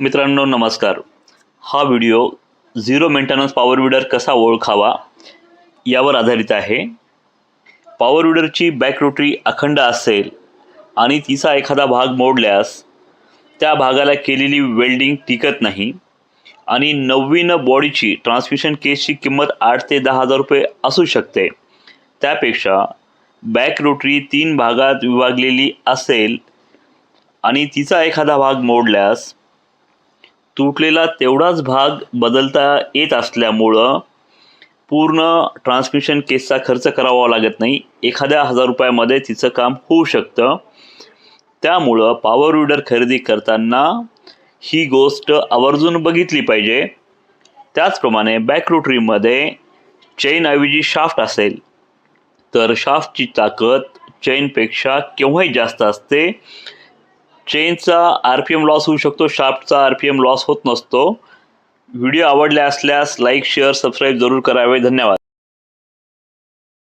मित्रांनो नमस्कार. हा video zero maintenance power weeder कसा ओळखावा यावर आधारित आहे. पॉवर विडरची बॅक रोटरी अखंड असेल आणि तिचा एखादा भाग मोडल्यास त्या भागाला केलेली वेल्डिंग टिकत नाही आणि नवीन बॉडीची ट्रान्समिशन केसची किंमत आठ ते दहा हजार रुपये असू शकते. त्यापेक्षा बॅक रोटरी तीन भागात विभागलेली असेल आणि तिचा एखादा भाग मोडल्यास तुटलेला तेवढाच भाग बदलता येत असल्यामुळं पूर्ण ट्रान्समिशन केसचा खर्च करावा लागत नाही. एखाद्या हजार रुपयामध्ये तिचं काम होऊ शकतं. त्यामुळं पॉवर विडर खरेदी करताना ही गोष्ट आवर्जून बघितली पाहिजे. त्याचप्रमाणे बॅक रोटरीमध्ये चेनऐवजी शाफ्ट असेल तर शाफ्टची ताकद चेनपेक्षा केव्हाही जास्त असते. चेनचा आर पी एम लॉस होऊ शकतो शार्पचा आर पी एम लॉस होत नसतो. व्हिडिओ आवडला असल्यास लाईक शेअर सबस्क्राईब जरूर करावे. धन्यवाद.